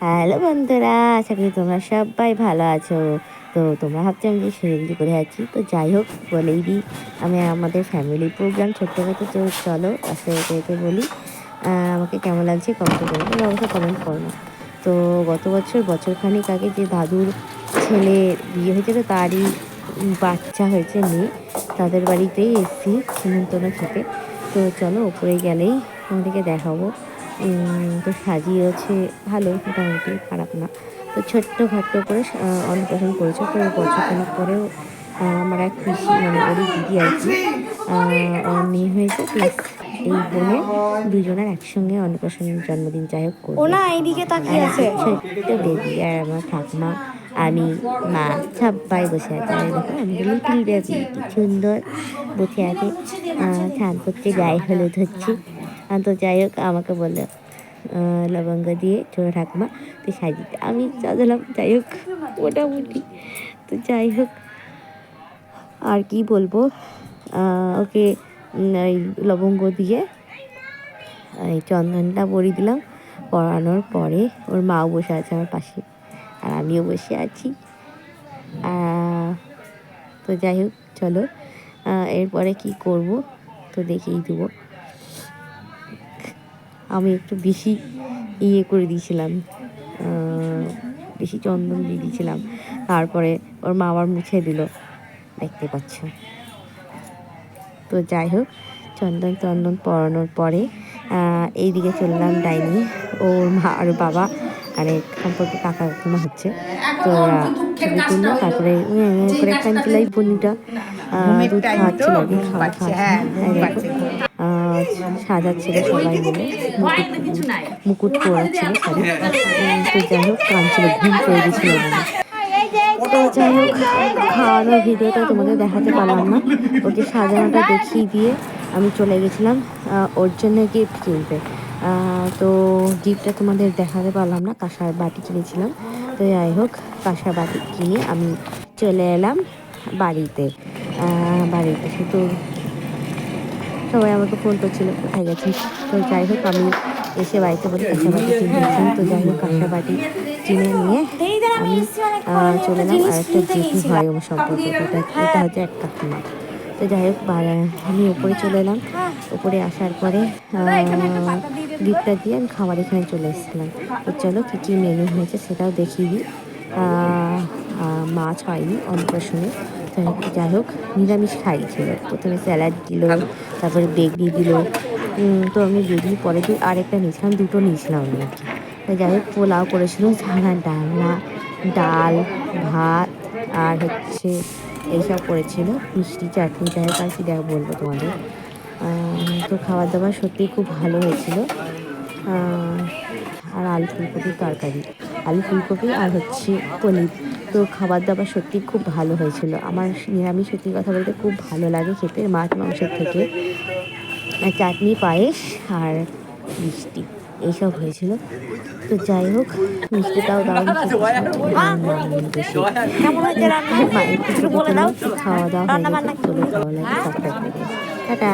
Hello বন্ধুরা, আশা করি তোমরা সবাই ভালো আছো। তো তোমরা ভাবছ আমি সেরেগুলি করে আছি? তো যাই হোক, বলেই দিই, আমি আমাদের ফ্যামিলি প্রোগ্রাম ছোট্ট ছোট্টখাটো তো চলো, আস্তে আস্তে বলি। আমাকে কেমন লাগছে কমেন্ট করো তোমরা অবশ্যই কমেন্ট করো না। তো গত বছর, বছরখানিক আগে যে দাদুর ছেলে বিয়ে হয়েছিল, তারই বাচ্চা হয়েছে মেয়ে, তাদের বাড়িতেই এসেছি নিমন্ত্রণ খেতে। তো চলো ওপরে গেলেই তোমাদেরকে দেখাবো। তো সাজিয়েছে ভালো মোটামুটি খারাপ না। তো ছোট্ট খাট্ট করে অন্নপ্রাশন করেছে তো বছরখানেক পরেও আমার এক পিসি মানে ওরই দিদি আর কি মেয়ে হয়েছে। প্লাস এই বোনে দুজনের একসঙ্গে অন্নপ্রাশন জন্মদিন যাই হোক করবে। ও না এইদিকে তাকিয়ে আছে। ছোট্ট বেবি আর আমার ঠাকুমা আমি মা সবাই বসে আছে। এই দেখো আমি বেবি কি সুন্দর বসে আছে। স্নান করতে গায়ে হলুদ হচ্ছে তো যাই হোক, আমাকে বলল লবঙ্গ দিয়ে ছোটো ঠাকুমা, তুই সাজিতে আমি সাজালাম, যাই হোক, মোটামুটি। তো যাই হোক, আর কি বলব? ওকে ওই লবঙ্গ দিয়ে, এই চন্দনটা পরিয়ে দিলাম। পরানোর পরে ওর মাও বসে আছে আমার পাশে, আর আমিও বসে আছি। তো যাই হোক, চলো। এরপরে কি করব? তো দেখেই দেবো। আমি একটু বেশি ইয়ে করে দিয়েছিলাম বেশি চন্দন দিয়ে দিয়েছিলাম। তারপরে ওর মা আবার মুছে দিল দেখতে পাচ্ছ। তো যাই হোক চন্দন চন্দন পরানোর পরে এইদিকে চললাম ডাইনি ওর মা আর বাবা আরে সম্পর্কে কাকা কাকিমা হচ্ছে। তো ওরা ছবি তুললো তারপরে করে কাঁদছিল এই বনিটা দুধ খাওয়াচ্ছিল খাওয়া খাওয়াচ্ছিল। আহ, সাজাচ্ছিল সবাই মিলে মুকুট পরাচ্ছিল তো যাই হোক কাঁদছিল ঘুম পেয়ে গেছিল তো যাই হোক খাওয়ানোর ভিডিওটা তোমাদের দেখাতে পারলাম না। ওকে সাজানোটা দেখিয়ে দিয়ে আমি চলে গেছিলাম ওর জন্য গিফট কিনতে। তো গিফটটা তোমাদের দেখাতে পারলাম না কাঁসার বাটি কিনেছিলাম। তো যাই হোক কাঁসার বাটি কিনে আমি চলে এলাম বাড়িতে। বাড়িতে শুধু সবাই আমাকে ফোন করছিল, কোথায় গেছিস? তো যাই হোক, আমি এসে বাড়িতে বলি কাঁসা বাটি কিনেছিলাম তো যাই হোক কাঁসা বাটি চিনে নিয়ে আমি চলে এলাম। আর একটা জেঠু হয় আমার সম্পর্ক এটা হচ্ছে এক কাকিমা। তো যাই হোক আমি উপরে চলে এলাম। উপরে আসার পরে গিফটটা দিয়ে আমি খাবার এখানে চলে এসেছিলাম। তো চলো, কী কী মেনু হয়েছে সেটাও দেখিয়ে দিই। মাছ হয়নি অন্নপ্রাশনে যাই হোক নিরামিষ খাই ছিল। প্রথমে স্যালাড দিল তারপরে বেগনি দিল। তো আমি বেগনি পরে দিই আরেকটা নিয়েছিলাম দুটো নিয়েছিলাম আমি। আর কি যাই হোক পোলাও করেছিল ছানা ডালনা ডাল ভাত আর হচ্ছে এইসব করেছিল মিষ্টি চাটনি যাই হোক আর কি দেখ বলব তোমাদের। তো খাবার দাবার সত্যিই খুব ভালো হয়েছিল। আর আলু ফুলকপির তরকারি। আলু ফুলকপি আর হচ্ছে পনির। তো খাবার দাবার সত্যি খুব ভালো হয়েছিল। আমার নিরামিষ সত্যি কথা বলতে খুব ভালো লাগে খেতে মাছ মাংসের থেকে। চাটনি পায়েস আর মিষ্টি এইসব হয়েছিল। তো যাই হোক মিষ্টিটাও দারুণ খাওয়া দাওয়া হয়ে গেছে চলে। ভালো লাগে টাটা।